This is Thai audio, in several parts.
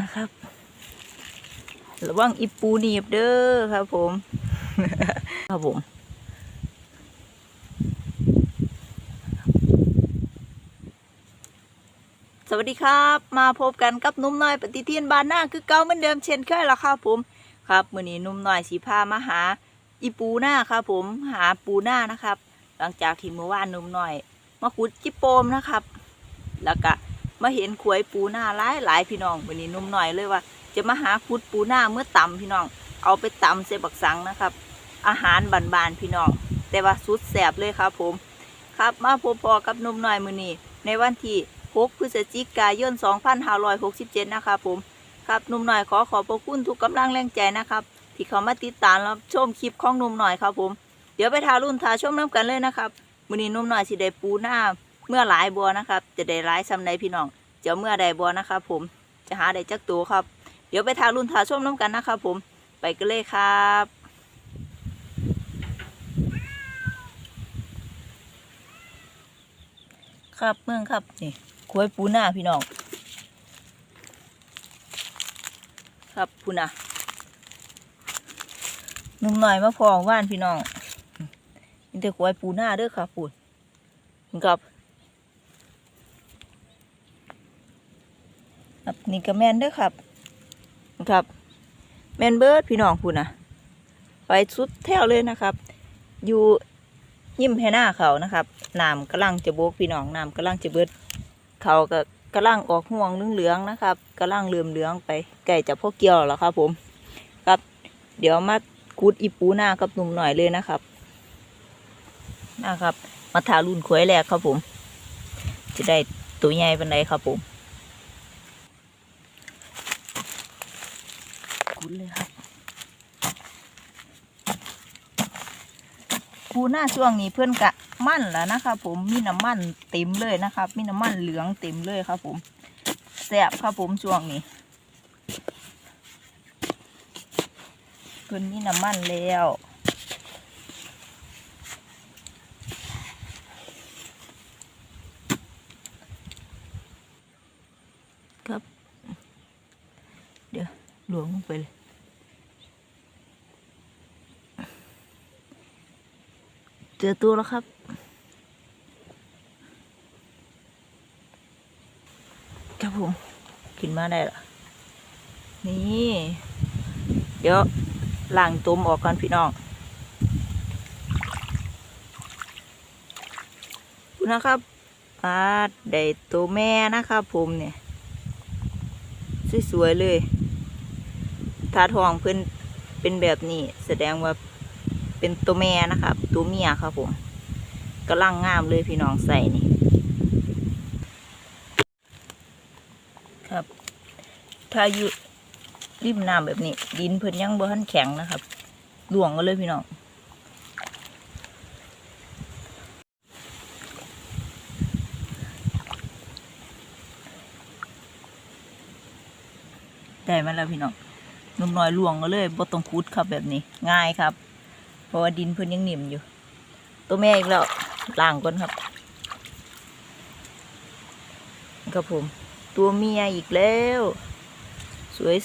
นะครับ ระวังอีปูหนีบเด้อครับผม ครับผมสวัสดีครับ มาพบกันกับนุ่มน้อยปฏิทินบานหน้าคือเก่าเหมือนเดิมเช่นเคยละครับผมครับมื้อนี้นุ่มน้อยสีพามาหาอีปูหน้าครับผมหาปูหน้านะครับ หลังจากที่เมื่อวานนุ่มน้อยมาขุดจิโปมนะครับ แล้วก็ มาเห็นขวยปูหน้าหลายหลายพี่น้องวันนี้หนุ่มน้อยเลยว่า จะมาหาขุดปูหน้าเมื่อต่ำพี่น้อง เอาไปตำใส่บักสังนะครับ อาหารบานๆพี่น้อง แต่ว่าสุดแสบเลยครับผม ครับมาพบพอกับนุ่มน้อยมือนี้ในวันที่ 6 พฤศจิกายน 2567 นะครับผม ครับนุ่มน้อยขอขอบพระคุณทุกกำลังแรงใจนะครับ ที่เขามาติดตามรับชมคลิปของนุ่มหน่อยครับผม เดี๋ยวไปทารุ่นทาชมน้ำกันเลยนะครับมือนี้นุ่มหน่อยสิได้ปูหน้า เมื่อหลายบัวนะครับ จะได้หลายซ้ำใดพี่น้องเดี๋ยวเมื่อใดบัวนะครับผมจะหาได้จักตัวครับ เดี๋ยวไปทารุ่นทาชมน้ำกันนะครับผมไปกันเลยครับครับเมืองครับนี่ควยปูหน้าพี่น้องครับปูหน้าหนุ่มหน่อยมาพองว่านพี่น้องนี่แต่ควายปูหน้าเด้อค่ะปูนกับ ครับนี่ก็แมนเด้อครับ ครับ แมนเบิร์ดพี่น้องพูนนะไปสุดแถวเลยนะครับ อยู่ยิ้มให้หน้าเขานะครับน้ำกำลังจะโบกพี่น้องน้ำกำลังจะเบิดเขาก็กำลังออกห่วงเหลืองๆนะครับกำลังเลื่อมเหลืองไปไก่จะพวกเกี่ยวแล้วครับผมครับ เดี๋ยวมากูดอีปูหน้ากับหนุ่มหน่อยเลยนะครับนะครับ มาทารุ่นขวยแรกครับผม จะได้ตัวใหญ่เป็นไรครับผมกูดเลยครับปู หน้าช่วงนี้เพื่อนกะมั่นแล้วนะครับผมมีน้ำมันเต็มเลยนะครับ มีน้ำมันเหลืองเต็มเลยครับ ผมแสบครับผมช่วงนี้ เพิ่อนมีน้ำมันแล้วครับ เดี๋ยวหลวงลงไปเลย เจอตัวแล้วครับ ครับผมขึ้นมาได้ละนี่ เดี๋ยวล้างตุ่มออกก่อนพี่น้องคุณนะครับปลาได้ตัวแม่นะครับผมเนี่ยสวยๆเลยถ้าทองเพื่อนเป็นแบบนี้ แสดงว่าเป็นตัวแม่นะครับ ตัวเมียครับผมกำลังงามเลยพี่น้องใส่นี่ ครับถ้าอยู่ริมน้ำแบบนี้ ดินเพิ่นยังบ่ทันแข็งนะครับหลวงกันเลยพี่น้องได้มาแล้วพี่น้องนุ่มน้อยหลวงก็เลยบ่ต้องคุดครับแบบนี้ ง่ายครับ เพราะว่าดินพิ่นยังหนิ่มอยู่ ตัวแม่อีกแล้วล้างก่อนครับครับผม ตัวเมียอีกแล้ว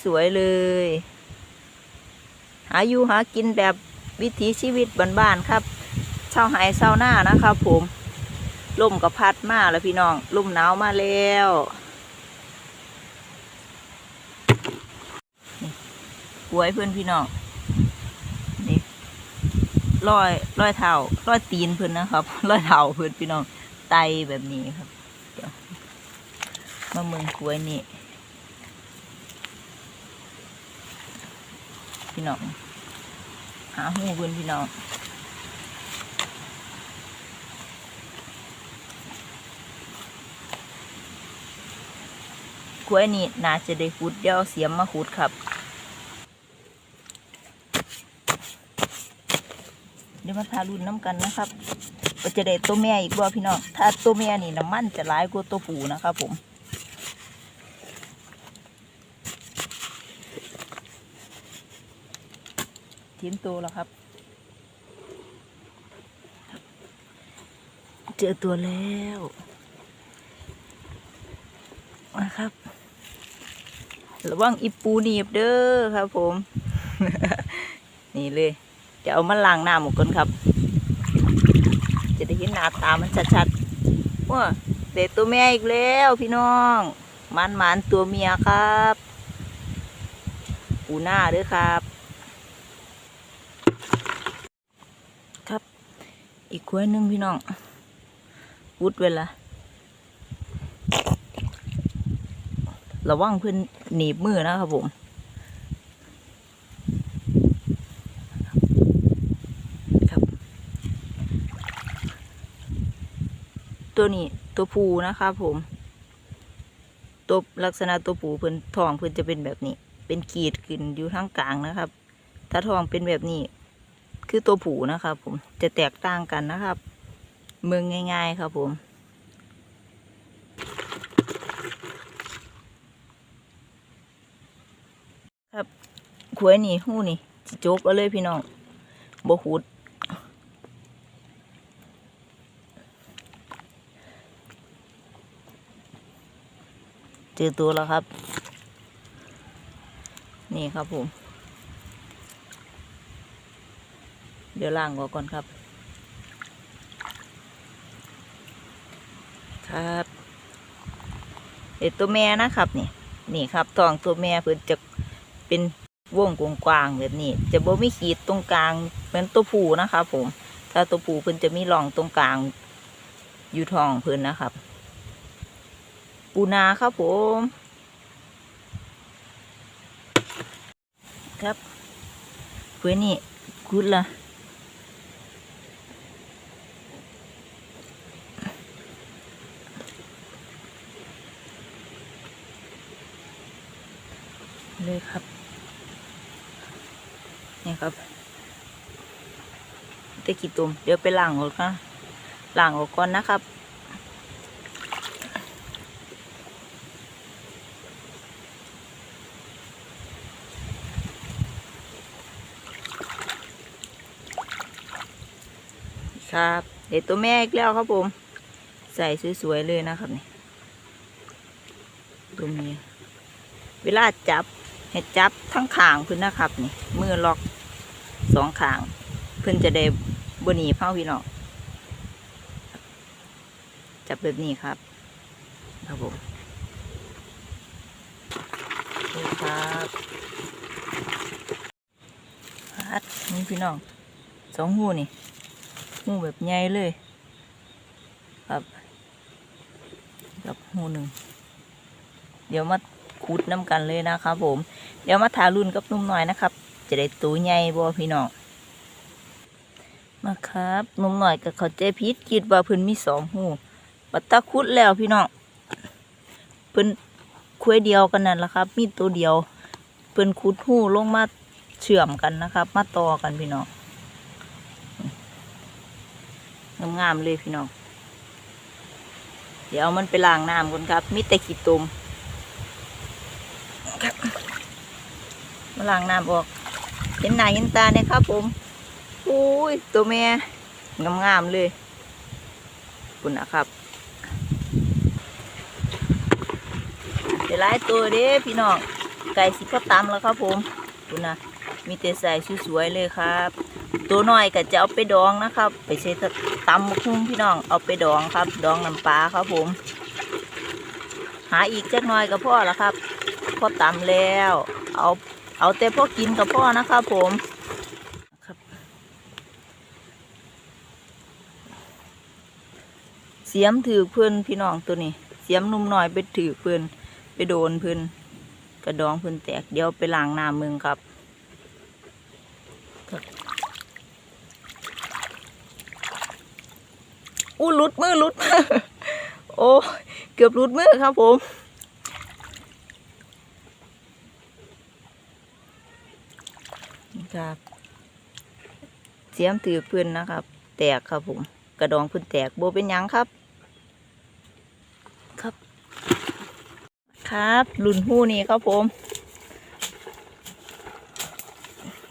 สวยๆเลย หาอยู่หากินแบบวิถีชีวิตบ้านๆครับเช้าหายเช้าหน้านะครับผมลมกับพัดมาแล้วพี่น้องลมหนาวมาแล้วนี่หวยเพื่อนพี่น้อง ร้อยร้อยเท้าร้อยตีนเพื่อนนะครับร้อยเท้าเพื่อนพี่น้องไตแบบนี้ครับเดี๋ยวมาเมืองหวยนี่พี่น้องหาหูเพื่อนพี่น้องกล้วยนี่น่าจะได้ขุดเดี๋ยวเอาเสียมมาขุดครับ ดี๋ยวมาทารุนน้ำกันนะครับก็จะได้ตัวแม่อีกบ่พี่น้องถ้าตัวแม่นี่น้ำมันจะร้ายกว่าตัวผู้นะครับผมทิ้มตัวแล้วครับ เจอตัวแล้วนะครับ ระวังอีปูหนีบเด้อครับผม นี่เลย เดี๋ยวเอามาล้างหน้าหมูก่อนครับ จะได้เห็นหน้าตามันชัดๆว่าเด็ดตัวแม่อีกแล้วพี่น้องมันมันๆตัวเมียครับปูหน้าด้อครับ ครับ อีกควยหนึงพี่น้องวุดเวลาระวังเพื่อนหนีบมือนะครับผม ครับ ตัวนี้ตัวผูนะครับผม ตัวลักษณะตัวผูเพิ่นทองเพิ่นจะเป็นแบบนี้ เป็นขีดขึ้นอยู่ทั้งกลางนะครับ ถ้าทองเป็นแบบนี้ คือตัวผูนะครับผมจะแตกต่างกันนะครับ เมืองง่าย ๆ ครับผมครับขวยนี่หู้นี่สิโจกเอาเลยพี่น้องบ่หูด เจอตัวแล้วครับ นี่ครับผม เดี๋ยวล้างก่อนครับ ครับเด็ดตัวแม่นะครับนี่นี่ครับทองตัวแม่เพิ่นจะเป็นวงกว้างๆแบบนี้ จะบ่มีขีดตรงกลางเหมือนตัวผู้นะครับผม ถ้าตัวผู้เพิ่นจะมีร่องตรงกลางอยู่ทองเพิ่นนะครับ ปูนาครับผม ครับเพื่อนี่กุดละเลยครับ นี่ครับตะกี้ตุ่มเดี๋ยวไปล้างออกนะล้างออกก่อนนะครับ ครับเด็ดตัวแม่อีกแล้วครับผม ใส่สวยๆเลยนะครับนี่ตัวเมียเวลาจับให้จับทั้งขางเพื่อนนะครับนี่มือล็อกสองขางเพื่อนจะได้บนีเผาพี่น้องจับแบบนี้ครับครับผมนี่ครับฮัดนี่พี่น้องสองหูนี่ หูแบบใหญ่เลย ครับกับหูหนึ่ง เดี๋ยวมาขุดน้ำกันเลยนะครับผม เดี๋ยวมาทารุ่นกับนุ่มหน่อยนะครับ จะได้ตัวใหญ่บ่พี่น้องมาครับนุ่มหน่อยกับเขาใจพิษคิดว่าเพิ่นมีสองหูปัตตาคุดแล้วพี่น้องเพิ่นคุยเดียวกันนั่นแหละครับ มีตัวเดียวเพิ่นคุดหูลงมาเชื่อมกันนะครับ มาต่อกันพี่น้อง งามๆเลยพี่น้อง เดี๋ยวมันไปล้างน้ำก่อนครับมีแต่ขี้ตุ่มครับมาล้างน้ำออก เห็นหน้าเห็นตาเนี่ยครับผมอุ้ยตัวแม่งามๆเลยคุณนะครับเดี๋ยวไล่ตัวเด้พี่น้องไก่สิพ่อตำแล้วครับผมคุณนะมีแต่ใส่สวยๆเลยครับ ตัวน้อยก็จะเอาไปดองนะครับ ไปใช้ตำมะคุ้งพี่น้องเอาไปดองครับ ดองน้ำปลาครับผม หาอีกจักหน่อยกับพ่อละครับพ่อตำแล้ว เอาเอาแต่พ่อกินกับพ่อนะครับผมเสียมถือเพื่อนพี่น้องตัวนี้ เสียมนุ่มหน่อยไปถือเพื่อนไปโดนเพื่อนกระดองเพื่อนแตกเดี๋ยวไปล้างน้ำมึงครับ อู้ลุดมือลุดมือโอ้เกือบลุดมือครับผมครับเสียมถือเพื่อนนะครับ แตกครับผม กระดองพื่อนแตกโบเป็นยังครับ ครับ ครับหลุนหู้นี่ครับผม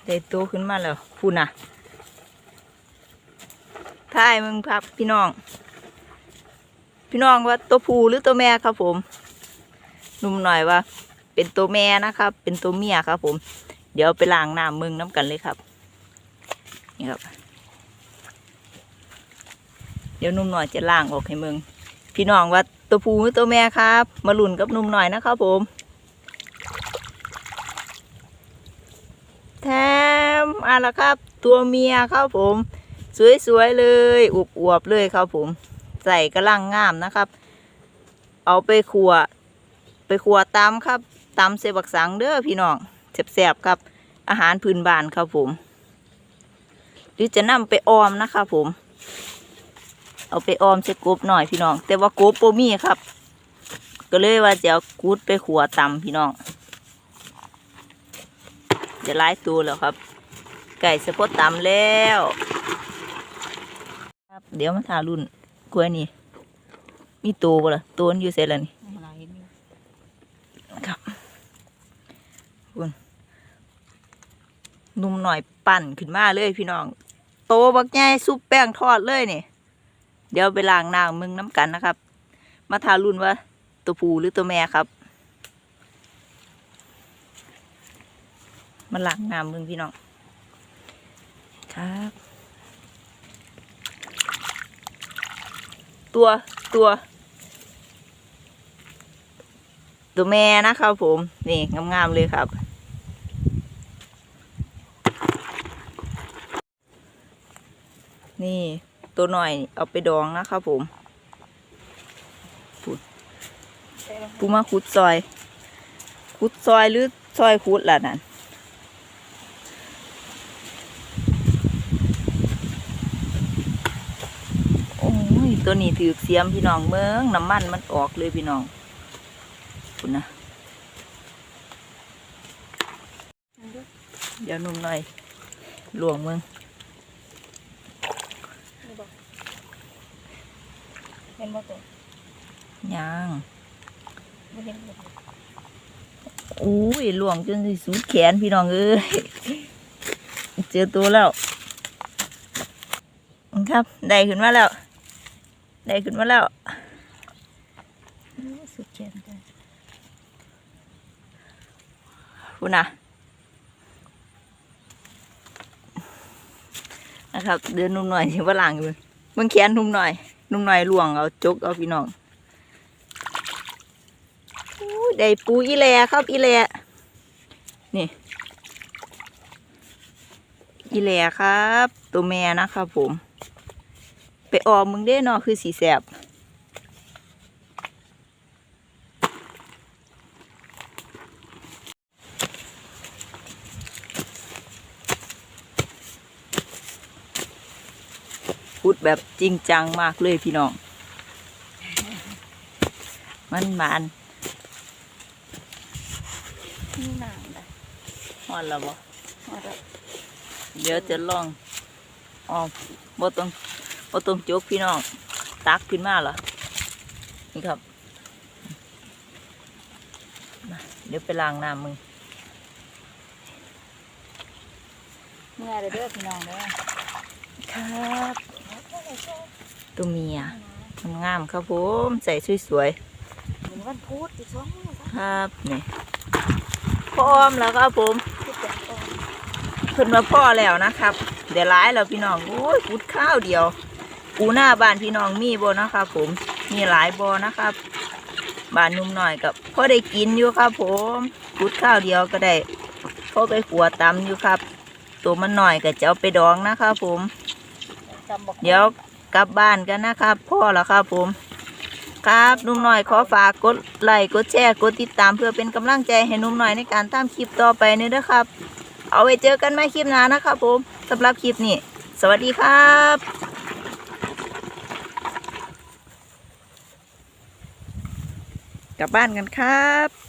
ได้โตขึ้นมาแล้วพูน่ะ ทายมึงครับพี่น้อง พี่น้องว่าตัวผู้หรือตัวแม่ครับผมหนุ่มหน่อยว่า เป็นตัวแม่นะครับ เป็นตัวเมียครับ ผม เดี๋ยวไปล้างน้ำมึงน้ำกันเลยครับ นี่ครับ เดี๋ยวนุ่มหน่อยจะล้างออกให้มึง พี่น้องว่าตัวผู้หรือตัวแม่ครับ มาหลุ่นกับนุ่มหน่อยนะครับผมแถมอะละครับ ตัวเมียครับผม สวยๆเลยอวบๆเลยครับผม ใส่กระลังงามนะครับ เอาไปขัวไปขัวตำครับตำเสบักสังเด้อพี่น้องแสบๆครับ อาหารพื้นบ้านครับผม หรือจะนำไปออมนะครับผม เอาไปออมใส่กบหน่อยพี่น้อง แต่ว่ากบโปมี่ครับ ก็เลยว่าจะเอากูดไปขัวตำพี่น้องจะไล่ตัวแล้วครับ ไก่สะโพดตำแล้ว ครับเดี๋ยวมาทารุ่นกล้วยนี่ มีตัวบ่ล่ะตัวมันอยู่เสร็จแล้วนี่ครับคุณนุ่มหน่อยปั่นขึ้นมาเลยพี่น้อง โตบักใหญ่ซุปแป้งทอดเลยนี่ เดี๋ยวไปล้างน้ำมึงน้ำกันนะครับ มาทารุ่นว่าตัวผู้หรือตัวแม่ครับ มาล้างน้ำมึงพี่น้อง ครับ ตัวตัวตัวแม่นะครับผม นี่งามๆเลยครับ นี่ตัวหน่อยเอาไปดองนะครับผมปูปูมาขุดซอย ขุดซอยหรือซอยขุดล่ะนั่นโอ้ย ตัวนี้ถือเสียมพี่น้องเมืองน้ำมันมันออกเลยพี่น้องคุณนะเดี๋ยวหนุ่มหน่อยหลวงมึงเห็นบ่ตัวยังบ่เห็นบ่อุ้ยหลวงจนสิสุดแขนพี่น้องเอ้ยเจอตัวแล้วครับ ได้ขึ้นมาแล้ว ได้ขึ้นมาแล้วสุดแขนจ้ะคุณนะนะครับเดินนุ่มหน่อยถึงว่าหลังอยู่มึงแขนนุ่มหน่อย นุ่มหน่อยหลวงเอาจกเอาพี่น้องได้ปูอีแลครับอีแลนี่อีแลครับ ตัวแม่นะครับผม ไปออมมึงได้เนาะคือสีแสบพูดแบบจริงจังมากเลยพี่น้อง มันมานนี่นางได้ฮอนแล้วบ่เอาละเดี๋ยวจะลองอ๋อบ่ต้อง บ่ต้องจกพี่น้องตักขึ้นมาเหรอนี่ครับมาเดี๋ยวไปล้างน้ำมึงเมื่อเด้อเด้อพี่น้องเด้อครับตัวเมียงามๆครับผมใส่สวยเหมือนวันพุธอีกสองมื้อซะๆครับนี่พร้อมแล้วครับผมคือแปลกออกเพิ่นมาพ่อแล้วนะครับ เดี๋ยวร้ายแล้วพี่น้องโอ้ยกุดข้าวเดียว ปูหน้าบ้านพี่น้องมีบ่นะครับผมมีหลายบ่นะครับบ้านนุ่มหน่อยกับพ่อได้กินอยู่ครับ ผมกุดข้าวเดียวก็ได้พ่อไปขัวตำอยู่ครับ ตัวมันหน่อยก็จะเอาไปดองนะครับผมจำบอกเดี๋ยวกลับบ้านกันนะครับ พ่อแล้วครับผมครับนุ่มหน่อยขอฝากกดไลค์กดแชร์กดติดตามเพื่อเป็นกำลังใจให้นุ่มหน่อยในการตามคลิปต่อไปนี่ด้วยครับ เอาไว้เจอกันใหม่คลิปหน้านะครับผมสำหรับคลิปนี้ สวัสดีครับ กลับบ้านกันครับ